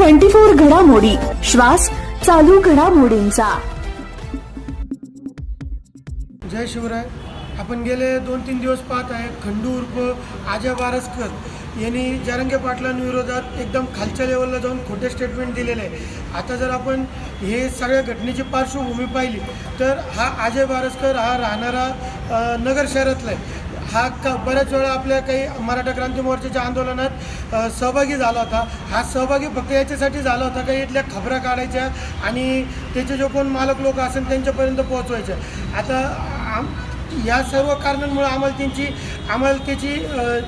Twenty four घडामोडी. श्वास चालू घडामोडींचा. जय शिवराय. आपण गेले दोन तीन दिवस पाहत आहे खंडू उर्फ आजा बारसकर यांनी जरंगे पाटलांविरोधात एकदम खालच्या लेवलला जाऊन खोटे स्टेटमेंट दिलेले आहे. आता जर आपण हे सगळ्या घटनेची पार्श्वभूमी पाहिली तर हा अजय बारसकर हा राहणारा नगर शहरातला आहे. हा क बऱ्याच वेळा आपल्या काही मराठा क्रांती मोर्चाच्या आंदोलनात सहभागी झाला होता. हा सहभागी फक्त याच्यासाठी झाला होता का इथल्या खबरा काढायच्या आणि त्याचे जो कोण मालक लोक असेल त्यांच्यापर्यंत पोहोचवायच्या आता आम या सर्व कारणांमुळे आम्हाला त्यांची आम्हाला त्याची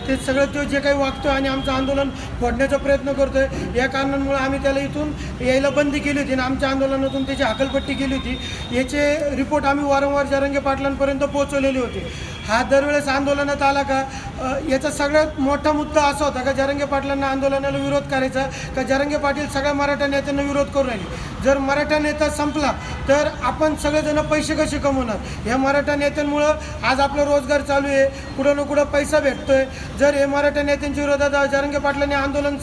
ते सगळं तो जे काही वागतो आणि आमचं आंदोलन फोडण्याचा प्रयत्न करतो आहे या कारणांमुळे आम्ही त्याला इथून यायला बंदी केली होती आणि आमच्या आंदोलनातून त्याची हकलपट्टी केली होती. याचे रिपोर्ट आम्ही वारंवार जरंगे पाटलांपर्यंत पोहोचवलेले होते. हा दरवेळेस आंदोलनात आला का याचा सगळ्यात मोठा मुद्दा असा होता का जरंगे पाटलांना आंदोलनाला विरोध करायचा का जरंगे पाटील सगळ्या मराठा नेत्यांना विरोध करू राहिले? जर मराठा नेता संपला तर आपण सगळेजण पैसे कसे कमवणार? या मराठा नेत्यांमुळं आज आपला रोजगार चालू आहे कुठं ना कुठं पैसा भेटतोय. जर हे मराठा नेत्यांच्या विरोधात जरंगे पाटलांनी आंदोलन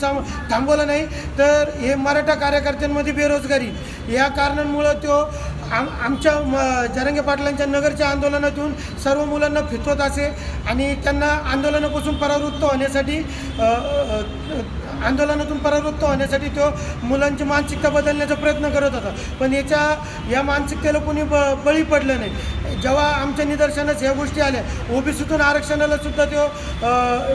थांबवलं नाही तर हे मराठा कार्यकर्त्यांमध्ये बेरोजगारी. या कारणांमुळं तो आम आमच्या म जरंगे पाटलांच्या नगरच्या आंदोलनातून सर्व मुलांना फिरवत असे आणि त्यांना आंदोलनापासून परावृत्त होण्यासाठी आंदोलनातून परावृत्त होण्यासाठी तो मुलांची मानसिकता बदलण्याचा प्रयत्न करत होता. पण याच्या या मानसिकतेला कोणी ब बळी पडलं नाही. जेव्हा आमच्या निदर्शनास ह्या गोष्टी आल्या ओबीसीतून आरक्षणाला सुद्धा तो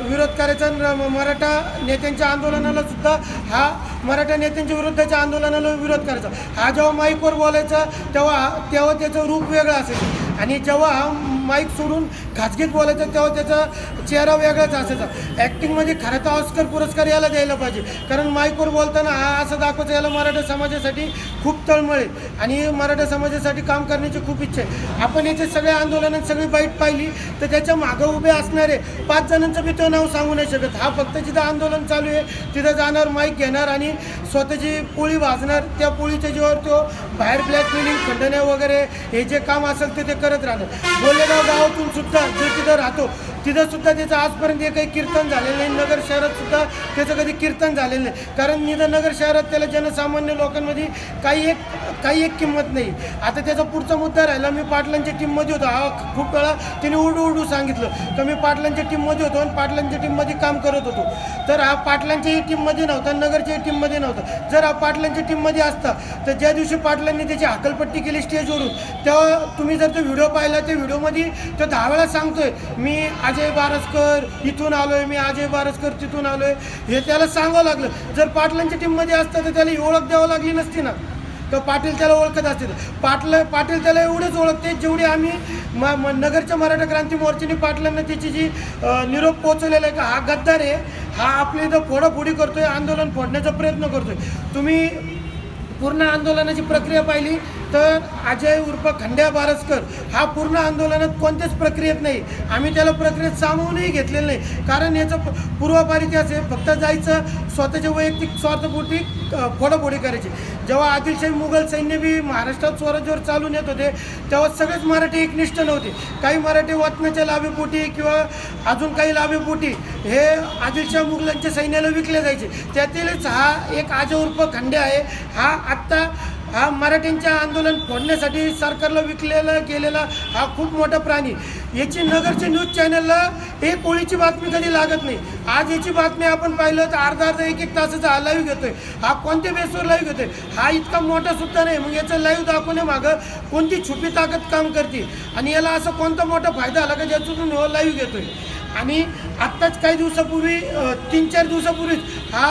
विरोध करायचा आणि म- मराठा नेत्यांच्या आंदोलनाला सुद्धा हा मराठा नेत्यांच्या विरुद्धच्या आंदोलनाला विरोध करायचा. हा जेव्हा माईकवर बोलायचा तेव्हा तेव्हा त्याचं रूप वेगळं असायचं. आणि जेव्हा हा माईक सोडून खाजगीत बोलायचा तेव्हा त्याचा चेहरा वेगळाच असायचा. ॲक्टिंगमध्ये म्हणजे खरं तर ऑस्कर पुरस्कार याला द्यायला पाहिजे. कारण माईकवर बोलताना हा असं दाखवायचं याला मराठा समाजासाठी खूप तळमळ आहे आणि मराठा समाजासाठी काम करण्याची खूप इच्छा आहे. आपण याचे सगळे आंदोलनात सगळी बाईट पाहिली तर त्याच्या मागं उभे असणारे पाच जणांचं मी तो नाव सांगू नाही शकत. हा फक्त जिथं आंदोलन चालू आहे तिथं जाणार माईक घेणार आणि स्वतःची पोळी भाजणार त्या पोळीच्या जीवावर तो बाहेर ब्लॅकमेलिंग खंडण्या वगैरे हे जे काम असेल ते ते करत राहणार बोलेगाव गावातून सुद्धा जो तिथं राहतो. तिथं सुद्धा त्याचं आजपर्यंत हे काही कीर्तन झालेलं नाही. नगर शहरात सुद्धा त्याचं कधी कीर्तन झालेलं नाही. कारण निधन नगर शहरात त्याला जनसामान्य लोकांमध्ये काही एक काही एक किंमत नाही. आता त्याचा पुढचा मुद्दा राहिला. मी पाटलांच्या टीममध्ये होतो. हा खूप वेळा त्याने उडू उडू सांगितलं. तर मी पाटलांच्या टीममध्ये होतो आणि पाटलांच्या टीममध्ये काम करत होतो. तर हा पाटलांच्याही टीममध्ये नव्हता नगरच्याही टीममध्ये नव्हता. जर हा पाटलांच्या टीममध्ये असता तर ज्या दिवशी पाटलांनी त्याची हकलपट्टी केली स्टेजवरून तेव्हा तुम्ही जर तो व्हिडिओ पाहिला त्या व्हिडिओमध्ये तो दहा वेळा सांगतोय मी अजय बारसकर इथून आलोय मी अजय बारसकर तिथून आलोय. हे त्याला सांगावं लागलं. जर पाटलांच्या टीममध्ये असतं तर त्याला ही ओळख द्यावं लागली नसती ना. तर पाटील त्याला ओळखत असतील? पाटलं पाटील त्याला एवढेच ओळखते जेवढी आम्ही म नगरच्या मराठा क्रांती मोर्चाने पाटलांना त्याची जी निरोप पोहोचवलेला आहे का हा गद्दार आहे हा आपल्या इथं फोडाफोडी करतोय आंदोलन फोडण्याचा प्रयत्न करतोय. तुम्ही पूर्ण आंदोलनाची प्रक्रिया पाहिली तर अजय उर्फ खंड्या बारसकर हा पूर्ण आंदोलनात कोणत्याच प्रक्रियेत नाही. आम्ही त्याला प्रक्रियेत सामावूनही घेतलेलं नाही. कारण याचं प- पूर्वापार इतिहास आहे फक्त जायचं स्वतःच्या वैयक्तिक स्वार्थपोटी फोडाफोडी करायची. जेव्हा आदिलशाही मुघल सैन्य बी महाराष्ट्रात स्वराज्यावर चालून येत होते तेव्हा सगळेच मराठी एकनिष्ठ नव्हते. काही मराठी वाचनाच्या लाभेपोटी किंवा अजून काही लाभेपोटी हे आदिलशाह मुघलांच्या सैन्याला विकले जायचे. त्यातीलच हा एक आजा उर्फ खंडे आहे. हा आत्ता हा मराठ्यांचे आंदोलन फोडण्यासाठी सरकारला विकलेला गेलेला हा खूप मोठा प्राणी. याची नगरच्या न्यूज चॅनलला एक ओळीची बातमी कधी लागत नाही. आज याची बातमी आपण पाहिलं तर अर्धा अर्धा एक एक तासाचा हा लाईव्ह घेतोय. हा कोणत्या बेसवर लाईव्ह घेतोय? हा इतका मोठा सुद्धा नाही. मग याचं लाईव्ह दाखवण्यामागं कोणती छुपी ताकद काम करते? आणि याला असा कोणता मोठा फायदा आला का ज्याच्यातून हो लाईव्ह घेतोय? आणि आत्ताच काही दिवसापूर्वी तीन चार दिवसापूर्वीच हा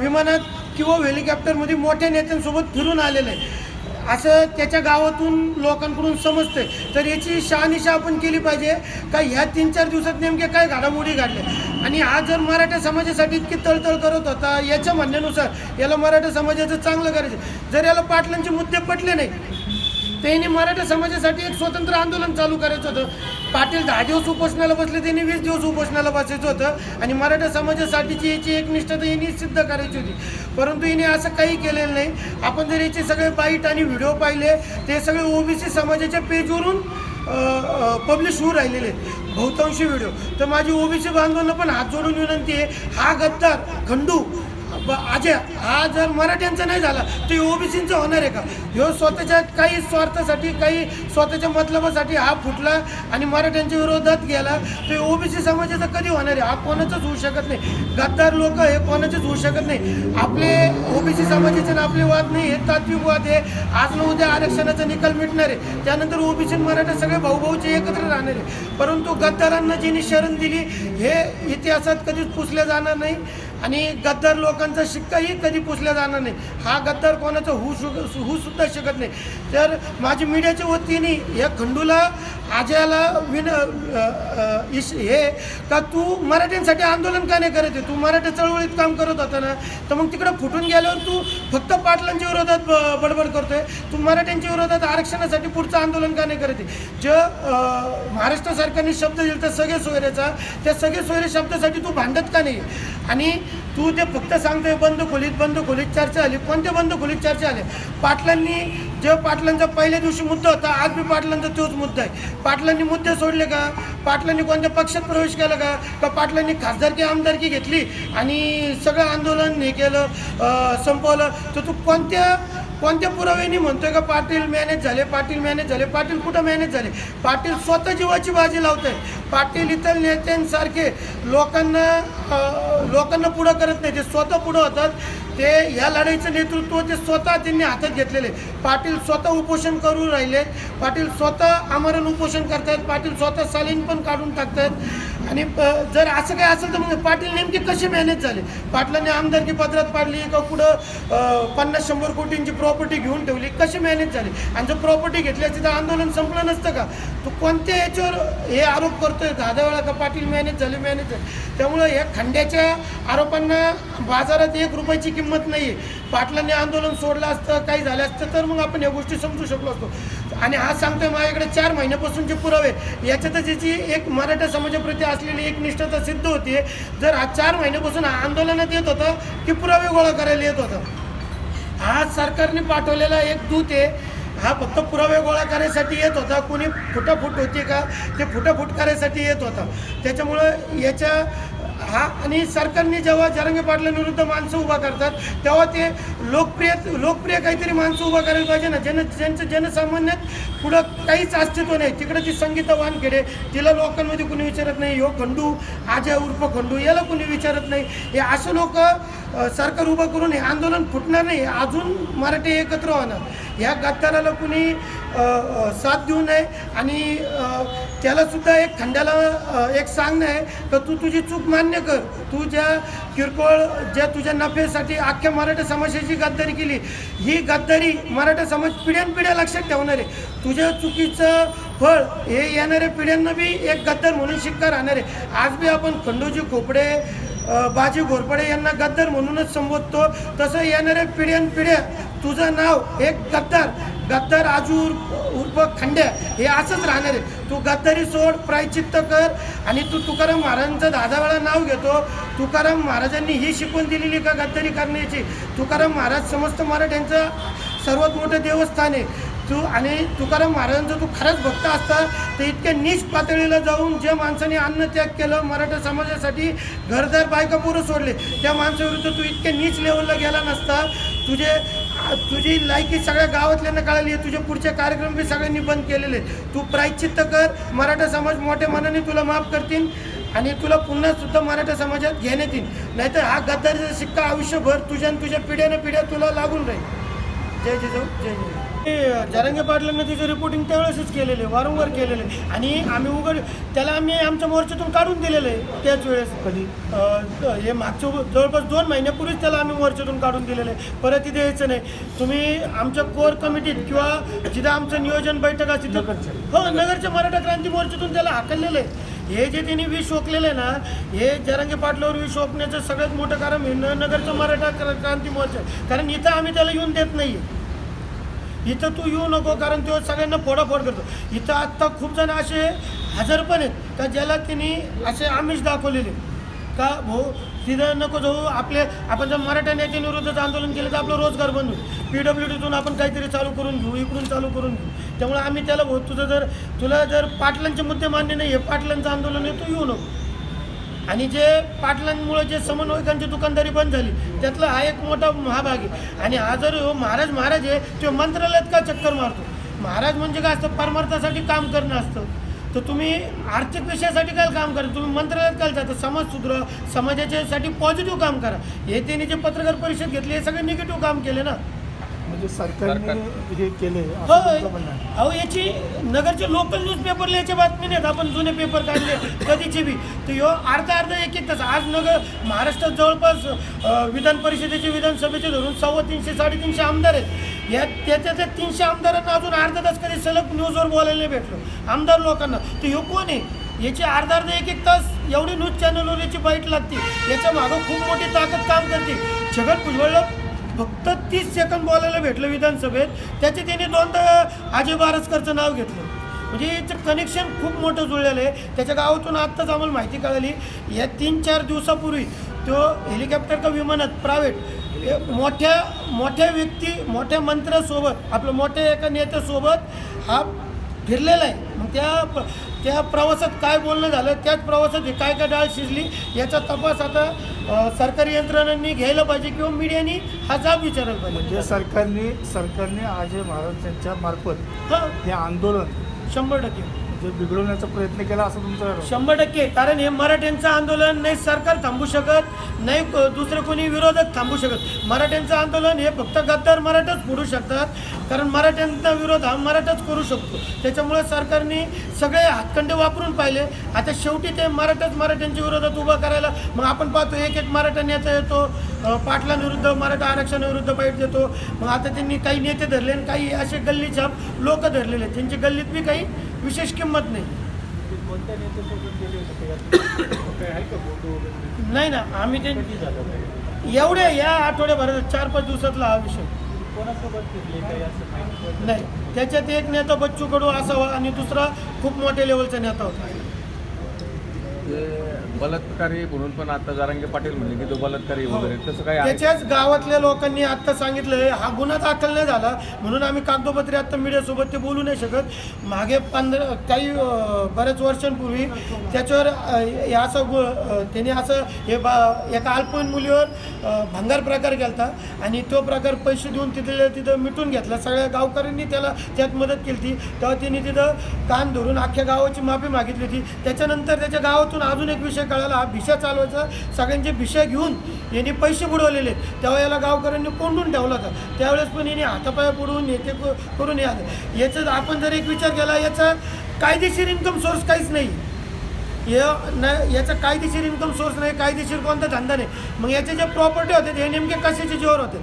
विमानात किंवा हेलिकॉप्टरमध्ये मोठ्या नेत्यांसोबत फिरून आलेलं. आहे असं त्याच्या गावातून लोकांकडून समजतंय. तर याची शहानिशा आपण केली पाहिजे. का ह्या तीन चार दिवसात नेमके काय घडामोडी घडल्या? आणि हा जर मराठा समाजासाठी इतकी तळतळ करत होता याच्या म्हणण्यानुसार याला मराठा समाजाचं चांगलं करायचं. जर याला पाटलांचे मुद्दे पटले नाही त्यांनी मराठा समाजासाठी एक स्वतंत्र आंदोलन चालू करायचं होतं. पाटील दहा दिवस उपोषणाला बसले त्यांनी वीस दिवस उपोषणाला बसायचं होतं. आणि मराठा समाजासाठीची याची एकनिष्ठता यांनी सिद्ध करायची होती. परंतु हिने असं काही केलेलं नाही. आपण जर याचे सगळे बाईट आणि व्हिडिओ पाहिले ते सगळे ओबीसी समाजाच्या पेजवरून पब्लिश होऊ राहिलेले आहेत. बहुतांशी व्हिडिओ. तर माझी ओबीसी बांधवांना पण हात जोडून विनंती आहे. हा गद्दार खंडू अजय हा जर मराठ्यांचा नाही झाला तर ओबीसींचा होणार आहे का? ह्यो स्वतःच्या काही स्वार्थासाठी काही स्वतःच्या मतलबासाठी हा फुटला आणि मराठ्यांच्या विरोधात गेला तर ओबीसी समाजाचा कधी होणार आहे? हा कोणाचंच होऊ शकत नाही. गद्दार लोक हे कोणाचेच होऊ शकत नाही. आपले ओबीसी समाजाचे आपले वाद नाही हे तात्विक वाद आहे. आज न उद्या आरक्षणाचा निकाल मिटणार आहे. त्यानंतर ओबीसी मराठा सगळे भाऊभाऊचे एकत्र राहणार आहे. परंतु गद्दारांना जिने शरण दिली हे इतिहासात कधीच पुसले जाणार नाही. आणि गद्दार लोकांचा शिक्काही कधी पुसला जाणार नाही. हा गद्दार कोणाचा होऊ शक होऊ सुद्धा शकत नाही. तर माझी मीडियाच्या वतीने या खंडूला आजयाला विन इश हे का तू मराठ्यांसाठी आंदोलन का नाही करत आहे? तू मराठी चळवळीत काम करत होता ना? तर मग तिकडं फुटून गेल्यावर तू फक्त पाटलांच्या विरोधात ब- बडबड करतोय. तू मराठ्यांच्या विरोधात आरक्षणासाठी पुढचं आंदोलन का नाही करत आहे? जे महाराष्ट्र सरकारने शब्द दिला तर सगळे सोयऱ्याचा त्या सगळे सोयरे शब्दासाठी तू भांडत का नाही? आणि तू ते फक्त सांगतोय बंद खोलीत बंद खोलीत चर्चा आली. कोणत्या बंद खोलीत चर्चा आली? पाटलांनी जे पाटलांचा पहिल्या दिवशी मुद्दा होता आज बी पाटलांचा तोच मुद्दा आहे. पाटलांनी मुद्दे सोडले का? पाटलांनी कोणत्या पक्षात प्रवेश केला का? का पाटलांनी खासदारकी आमदारकी घेतली आणि सगळं आंदोलन हे केलं संपवलं? तर तू कोणत्या कोणत्या पुराव्याने म्हणतोय का पाटील मॅनेज झाले पाटील मॅनेज झाले पाटील कुठं मॅनेज झाले? पाटील स्वतः जीवाची बाजी लावत आहे पाटील इतर नेत्यांसारखे लोकांना लोकांना पुढं करत नाही. ते स्वतः पुढं होतात ते या लढाईचं नेतृत्व ते स्वतः त्यांनी हातात घेतलेले पाटील स्वतः उपोषण करून राहिले पाटील स्वतः आमरण उपोषण करतायत. पाटील स्वतः सालीन पण काढून टाकतायत. आणि प- जर असं काय असेल तर मग पाटील नेमके कसे मॅनेज झाले? पाटलांनी आमदारकी पत्रात पाडली का कुठं पन्नास शंभर कोटींची प्रॉपर्टी घेऊन ठेवली? कसे मॅनेज झाले? आणि जर प्रॉपर्टी घेतली असती तर आंदोलन संपलं नसतं का? तू कोणत्या याच्यावर हे आरोप करतोय? दहा वेळा का पाटील मॅनेज झाले मॅनेज झाले? त्यामुळं या खंड्याच्या आरोपांना बाजारात एक रुपयाची किंमत नाही आहे पाटलांनी आंदोलन सोडलं असतं काही झालं असतं तर मग आपण या गोष्टी समजू शकलो असतो. आणि हा सांगतोय माझ्याकडे चार महिन्यापासूनचे पुरावे याच्यातच याची एक मराठा समाजाप्रती असलेली एक निष्ठता सिद्ध होती जर हा चार महिन्यापासून आंदोलनात येत होता की पुरावे गोळा करायला येत होता? हा सरकारने पाठवलेला एक दूत आहे हा फक्त पुरावे गोळा करायसाठी येत होता. कोणी फुटाफूट होती का? ते फुटाफूट करायसाठी येत होता. त्याच्यामुळं याच्या हा आणि सरकारने जेव्हा जरंगे पाटलांविरुद्ध माणसं उभा करतात तेव्हा ते लोकप्रिय लोकप्रिय काहीतरी माणसं उभा करायला पाहिजे ना. जन ज्यांचं जनसामान्यात पुढं काहीच अस्तित्व नाही. तिकडे ती संगीता वानखेडे तिला लोकांमध्ये कुणी विचारत नाही. हो खंडू आजा उर्फ खंडू याला कुणी विचारत नाही. हे असं लोक सरकार उभं करून हे आंदोलन फुटणार नाही. अजून मराठी एकत्र होणार. ह्या गातानाला कुणी साथ देऊ नये आणि त्यालासुद्धा एक खंड्याला एक सांगणं आहे तर तू तुझी चूक मान्य कर. तू ज्या किरकोळ ज्या तुझ्या नफ्यासाठी अख्ख्या मराठा समाजाची गद्दारी केली ही गद्दारी मराठा समाज पिढ्यानपिढ्या लक्षात ठेवणार आहे. तुझ्या चुकीचं फळ हे येणाऱ्या पिढ्यांना बी एक गद्दार म्हणून शिक्का राहणार आहे. आज बी आपण खंडोजी खोपडे बाजी घोरपडे यांना गद्दार म्हणूनच संबोधतो. तसं येणाऱ्या पिढ्यानपिढ्या तुझं नाव एक गद्दार गद्दार आजूर उर्फ खंड्या हे असंच राहणार आहे. तू गद्दारी सोड प्रायचित्त कर आणि तू तुकाराम महाराजांचं दहा दहा वेळा नाव घेतो. तुकाराम महाराजांनी ही शिकवण दिलेली का गद्दारी करण्याची? तुकाराम महाराज समस्त मराठ्यांचं सर्वात मोठं देवस्थान आहे. तू आणि तुकाराम महाराजांचं तू खरंच भक्त असता तर इतक्या नीच पातळीला जाऊन ज्या माणसाने अन्न त्याग केलं मराठा समाजासाठी घरदार बायका पोरं सोडले त्या माणसाविरुद्ध तू इतक्या नीच लेवलला गेला नसता. तुझे तुझी लायकी सगळ्या गावातल्यांना कळाली आहे तुझे पुढचे कार्यक्रम बी सगळ्यांनी बंद केलेले तू प्रायचित्त कर मराठा समाज मोठ्या मनाने तुला माफ करतील आणि तुला पुन्हा सुद्धा मराठा समाजात घेण्यात येईल. नाहीतर हा गद्दारीचा शिक्का आयुष्यभर तुझ्या आणि तुझ्या पिढ्यानं पिढ्या तुला लागून राहील. जय जिजाऊ जय ते जरांगे पाटलांना तिचं रिपोर्टिंग त्यावेळेसच केलेलं आहे वारंवार केलेलं आहे. आणि आम्ही उघड त्याला आम्ही आमच्या मोर्चातून काढून दिलेलं आहे त्याच वेळेस. कधी? हे मागच्या जवळपास दोन महिन्यापूर्वीच त्याला आम्ही मोर्चातून काढून दिलेलं आहे. परत इथे यायचं नाही. तुम्ही आमच्या कोर कमिटीत किंवा जिथं आमचं नियोजन बैठक असते तिथं हो नगरच्या मराठा क्रांती मोर्चातून त्याला हाकललेलं आहे. हे जे त्यांनी विष ओकलेलं आहे ना हे जरांगे पाटलावर विष ओकण्याचं सगळ्यात मोठं कारण नगरचं मराठा क्रांती मोर्चा आहे. कारण इथं आम्ही त्याला येऊन देत नाही इथं तू येऊ नको कारण तो सगळ्यांना फोडाफोड करतो. इथं आत्ता खूप जण असे हजर पण आहेत का ज्याला त्यांनी असे आमिष दाखवलेले का भाऊ तिथं नको जाऊ. आपले आपण जर मराठा नेत्यांविरुद्धच आंदोलन केलं तर आपलं रोजगार बंद होईल पी डब्ल्यू डीतून आपण काहीतरी चालू करून घेऊ इकडून चालू करून घेऊ. त्यामुळे आम्ही त्याला भाऊ तुझं जर तुला जर पाटलांचे मुद्दे मान्य नाही आहे पाटलांचं आंदोलन आहे तू येऊ नको. आणि जे पाटलांमुळे जे समन्वयकांची दुकानदारी बंद झाली त्यातला हा एक मोठा महाभाग आहे. आणि हा जर हो, महाराज महाराज आहे तो मंत्रालयात का चक्कर मारतो? महाराज म्हणजे काय असतं? परमार्थासाठी काम करणं असतं. तर तुम्ही आर्थिक विषयासाठी काय काम करा. तुम्ही मंत्रालयात काय जाता समाज सुधरा समाजाच्यासाठी पॉझिटिव्ह काम करा. हे त्यांनी जे पत्रकार परिषद घेतली हे सगळे निगेटिव्ह काम केले ना. म्हणजे सरकारने हे केले. हो. अहो याची नगरचे लोकल न्यूजपेपरला याची बातमी नाहीत. आपण जुने पेपर काढले कधीचे बी. तर ह्यो अर्धा अर्धा एक एक तास. आज नगर महाराष्ट्रात जवळपास विधान परिषदेचे विधानसभेचे धरून सव्वा तीनशे साडेतीनशे आमदार आहेत. या त्याच्या त्या तीनशे आमदारांना अजून अर्धा तास कधी सलग न्यूजवर बोलायला भेटलो भेटलं. आमदार लोकांना. तर ह्यो कोण आहे? याची अर्धा अर्धा एक एक तास एवढी न्यूज चॅनलवर याची बाईट लागते. याच्या मागं खूप मोठी ताकद काम करते. छगन भुजबळला फक्त तीस सेकंद बोलायला भेटलं विधानसभेत. त्याचे त्यांनी दोनदा अजय बारसकरचं नाव घेतलं. म्हणजे याचं कनेक्शन खूप मोठं जुळलेलं आहे. त्याच्या गावातून आत्ताच आम्हाला माहिती कळाली. या तीन चार दिवसापूर्वी तो हेलिकॉप्टर का विमानात प्रायव्हेट मोठ्या मोठ्या व्यक्ती मोठ्या मंत्र्यासोबत आपलं मोठ्या एका नेत्यासोबत हा फिरलेला आहे. मग त्या त्या प्रवासात काय बोलणं झालं त्याच प्रवासात हे काय काय डाळ शिजली याचा तपास आता सरकारी यंत्रणांनी घ्यायला पाहिजे किंवा मीडियानी हा जाब विचारायला पाहिजे. म्हणजे सरकारने सरकारने अजय महाराज यांच्या मार्फत हां. हे आंदोलन शंभर टक्के. म्हणजे बिघडवण्याचा प्रयत्न केला असं तुमचं शंभर टक्के. कारण हे मराठ्यांचं आंदोलन नाही सरकार थांबू शकत नाही क- दुसरे कोणी विरोधक थांबू शकत. मराठ्यांचं आंदोलन हे फक्त गद्दार मराठाच फोडू शकतात. कारण मराठ्यांचा विरोध हा मराठाच करू शकतो. त्याच्यामुळे सरकारने सगळे हातखंडे वापरून पाहिले. आता शेवटी ते मराठाच मराठ्यांच्या विरोधात उभा करायला मग आपण पाहतो एक एक मराठा नेता येतो. पाटलांविरुद्ध मराठा आरक्षणाविरुद्ध बाईट देतो. मग आता त्यांनी काही नेते धरले आणि काही असे गल्ली छाप लोक धरलेले आहेत. त्यांची गल्लीत बी काही विशेष किंमत नाही. नाही ना आम्ही ते एवढ्या या आठवड्याभरात चार पाच दिवसातला हा विषय. नाही त्याच्यात एक नेता बच्चू कडू असावा आणि दुसरा खूप मोठ्या लेवलचा नेता होता. ते बलात्कारी म्हणून पण आता जारांगे पाटील म्हणले की तो बलात्कारी वगैरे तसं काही आहे? त्याच्याच गावातल्या लोकांनी आत्ता सांगितलं हा गुन्हा दाखल नाही झाला. म्हणून आम्ही कागदोपत्री आत्ता मीडियासोबत ते बोलू नाही शकत. मागे पंधरा काही अं, बऱ्याच वर्षांपूर्वी त्याच्यावर अं, हे असं गु- अं, त्याने असं हे बा एका अल्पवयीन मुलीवर अं, भंगार प्रकार केला आणि तो प्रकार पैसे देऊन तिथे तिथं मिटून घेतला. सगळ्या गावकऱ्यांनी त्याला त्यात मदत केली होती. तेव्हा त्यांनी तिथं कान धरून अख्ख्या गावाची माफी मागितली होती. त्याच्यानंतर त्याच्या गावातून अजून एक विषय कळाला. हा भिशा चालवायचा. सगळ्यांचे भिशा घेऊन यांनी पैसे बुडवलेले तेव्हा याला गावकऱ्यांनी कोंडून ठेवला होता. त्यावेळेस पण यांनी हातापाया बुडवून येते करून या याचं आपण जर एक विचार केला याचा कायदेशीर इन्कम सोर्स काहीच नाही. या नाही याचा कायदेशीर इन्कम सोर्स नाही कायदेशीर कोणता धंदा नाही. मग याचे जे प्रॉपर्टी होते हे नेमके कशाचे जीवर होते?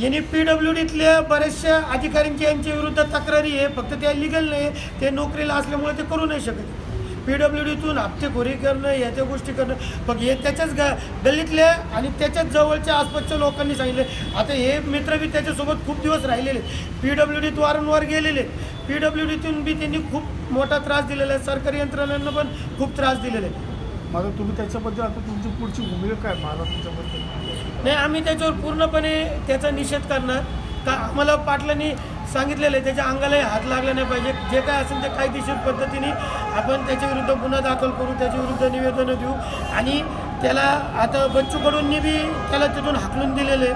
यांनी पी डब्ल्यू डीतल्या बऱ्याचशा अधिकाऱ्यांची यांच्या विरुद्ध तक्रारी आहे. फक्त त्या लिगल नाही ते नोकरीला असल्यामुळे ते करू नाही शकत. पी डब्ल्यू डीतून हप्तेखोरी करणं या त्या गोष्टी करणं. मग हे त्याच्याच गा गल्लीतल्या आणि त्याच्याच जवळच्या आसपासच्या लोकांनी सांगितले आता हे मित्र बी त्याच्यासोबत खूप दिवस राहिलेले पी डब्ल्यू डीत वारंवार गेलेले पी डब्ल्यू डीतून बी त्यांनी खूप मोठा त्रास दिलेला आहे. सरकारी यंत्रणांना पण खूप त्रास दिलेला आहे. तुम्ही त्याच्याबद्दल आता तुमची पुढची भूमिका काय महाराष्ट्राच्याबद्दल नाही आम्ही त्याच्यावर पूर्णपणे त्याचा निषेध करणार. का आम्हाला पाटलांनी सांगितलेलं आहे. त्याच्या अंगालाही हात लागला नाही पाहिजे. जे काय असेल ते कायदेशीर पद्धतीने आपण त्याच्या विरुद्ध गुन्हा दाखल करू त्याच्या विरुद्ध निवेदनं देऊ. आणि त्याला आता बच्चू कडूंनी बी त्याला तिथून हाकलून दिलेले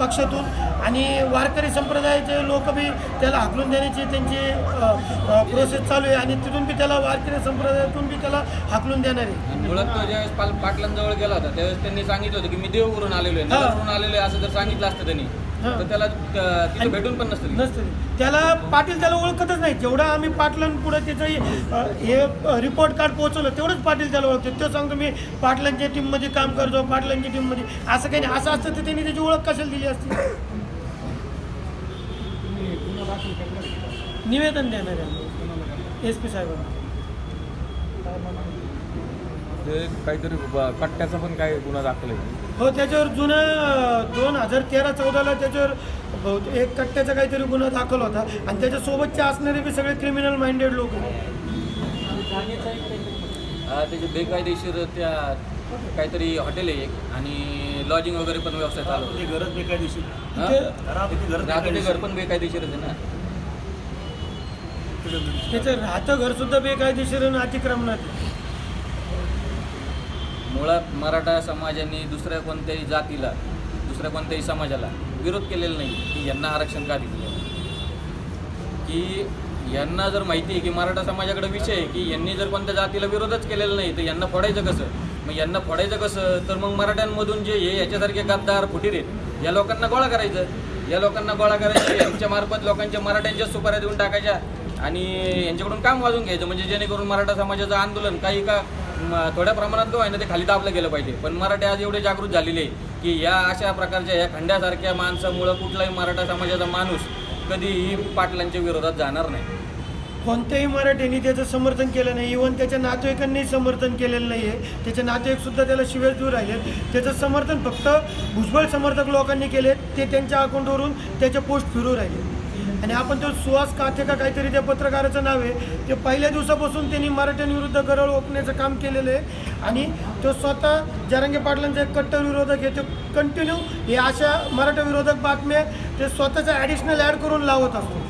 पक्षातून. आणि वारकरी संप्रदायाचे लोक बी त्याला हाकलून देण्याची त्यांची प्रोसेस चालू आहे. आणि तिथून बी त्याला वारकरी संप्रदायातून बी त्याला हाकलून देणार आहे. मुळात तो ज्यावेळेस पाल पाटलांजवळ गेला होता त्यावेळेस त्यांनी सांगितलं होतं की मी देववरून आलेलो आहे. आलेलो आहे असं जर सांगितलं असतं त्यांनी. तर त्याला तिथे भेटून पण नसतं. नसतं त्याला पाटील त्याला ओळखतच नाही. जेवढा आम्ही पाटलांपुढे त्याचं हे रिपोर्ट कार्ड पोहोचवलं तेवढंच पाटील त्याला ओळखतो. तो सांगतो मी पाटलांच्या टीममध्ये काम करतो पाटलांच्या टीममध्ये असं काही नाही. असं असतं तर त्यांनी त्याची ओळख कशाला दिली असती? निवेदन देणार आहे एस पी साहेबांना. ते काहीतरी ब- कट्ट्याचा पण काही गुन्हा दाखल आहे. हो त्याच्यावर जुनं दोन हजार तेरा चौदाला त्याच्यावर बहुतेक एक कट्ट्याचा काहीतरी गुन्हा दाखल होता. आणि त्याच्यासोबतचे असणारे बी सगळे क्रिमिनल माइंडेड लोक हा, त्याचे बेकायदेशीर त्या काहीतरी हॉटेल आहे एक आणि लॉजिंग वगैरे पण व्यवसाय चालू होते. गरज बेकायदेशीर. राहतं ते घर पण बेकायदेशीरच आहे ना? त्याचं राहतं घर सुद्धा बेकायदेशीर आणि अतिक्रमणात. मुळात मराठा समाजाने दुसऱ्या कोणत्याही जातीला दुसऱ्या कोणत्याही समाजाला विरोध केलेला नाही की यांना आरक्षण का दिलं की यांना जर माहिती आहे की मराठा समाजाकडे विषय आहे की यांनी जर कोणत्या जातीला विरोधच केलेला नाही तर यांना फोडायचं कसं? मग यांना फोडायचं कसं? तर मग मराठ्यांमधून जे हे याच्यासारखे गद्दार फुटीर आहेत या लोकांना गोळा करायचं. या लोकांना गोळा करायचं यांच्या मार्फत लोकांच्या मराठ्यांच्या सुपाऱ्या देऊन टाकायच्या आणि यांच्याकडून काम वाजून घ्यायचं. म्हणजे जेणेकरून मराठा समाजाचं आंदोलन काही का थोड्या प्रमाणात दो आहे ना ते खाली दाबलं गेलं पाहिजे. पण मराठे आज एवढे जागृत झालेले आहे की या अशा प्रकारच्या या खंड्यासारख्या माणसामुळं कुठलाही मराठा समाजाचा माणूस कधीही पाटलांच्या विरोधात जाणार नाही. कोणत्याही मराठ्यांनी त्याचं समर्थन केलं नाही. इव्हन त्याच्या नातेवाईकांनी समर्थन केलेलं नाही आहे त्याचे नातेवाईक सुद्धा त्याला शिवेच दूर राहिले त्याचं समर्थन फक्त भुजबळ समर्थक लोकांनी केले ते त्यांच्या अकाउंटवरून त्याचे पोस्ट फिरू राहिले आणि आपण तो सुहास काथे का काहीतरी त्या पत्रकाराचं नाव आहे ते पहिल्या दिवसापासून त्यांनी मराठ्यांविरुद्ध गरळ ओकण्याचं काम केलेलं आहे. आणि तो स्वतः जरांगे पाटलांचा एक कट्टर विरोधक आहे तो कंटिन्यू हे अशा मराठा विरोधक बातम्या ते स्वतःचा ॲडिशनल ॲड करून लावत असतो.